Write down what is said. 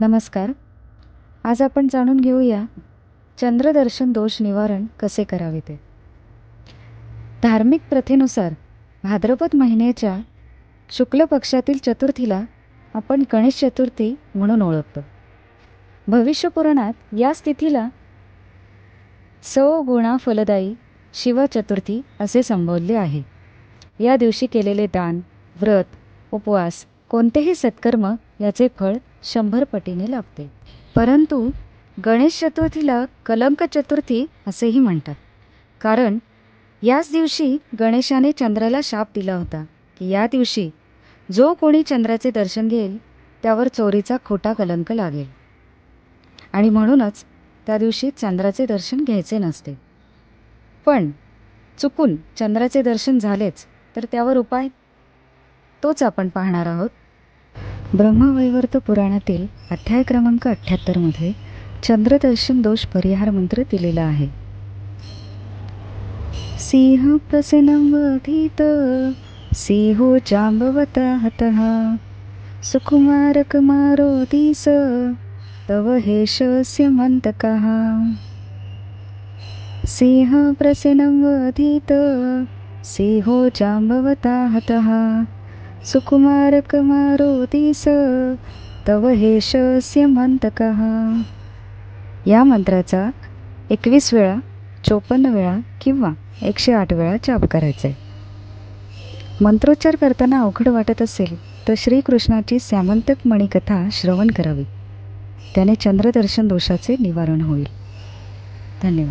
नमस्कार. आज आपण जाणून घेऊया चंद्रदर्शन दोष निवारण कसे करावे ते. धार्मिक प्रथेनुसार भाद्रपद महिन्याच्या शुक्ल पक्षातील चतुर्थीला आपण गणेश चतुर्थी म्हणून ओळखतो. भविष्यपुराणात या स्थितीला सौ गुणा फलदायी शिवचतुर्थी असे संबोधले आहे. या दिवशी केलेले दान व्रत उपवास कोणतेही सत्कर्म याचे फळ शंभर पटीने लागते. परंतु गणेश चतुर्थीला कलंक चतुर्थी असेही म्हणतात. कारण याच दिवशी गणेशाने चंद्राला शाप दिला होता. की या दिवशी जो कोणी चंद्राचे दर्शन घेईल त्यावर चोरीचा खोटा कलंक लागेल. आणि म्हणूनच त्या दिवशी चंद्राचे दर्शन घ्यायचे नसते. पण चुकून चंद्राचे दर्शन झालेच तर त्यावर उपाय तोच आपण पाहणार आहोत. ब्रह्मवैवर्त पुराणातील अध्याय क्रमांक अठ्ठ्याहत्तरमध्ये चंद्रदर्शन दोष परिहार मंत्र दिलेला आहे. सिंह प्रसनवधीत सिंहो जांबवता हतः सुकुमारकमारोदीस तव हेशस्य मन्तकः सिंह प्रसनवधीत सिंहो जांबवता हतः. सुकुमारकमारोदीस तव हेशस्य मन्तकः या मंत्राचा एकवीस वेळा चोपन्न वेळा किंवा एकशे आठ वेळा जाप करायचा आहे. मंत्रोच्चार करताना अवघड वाटत असेल तर श्रीकृष्णाची सामंतक मणिकथा श्रवण करावी. त्याने चंद्रदर्शन दोषाचे निवारण होईल. धन्यवाद.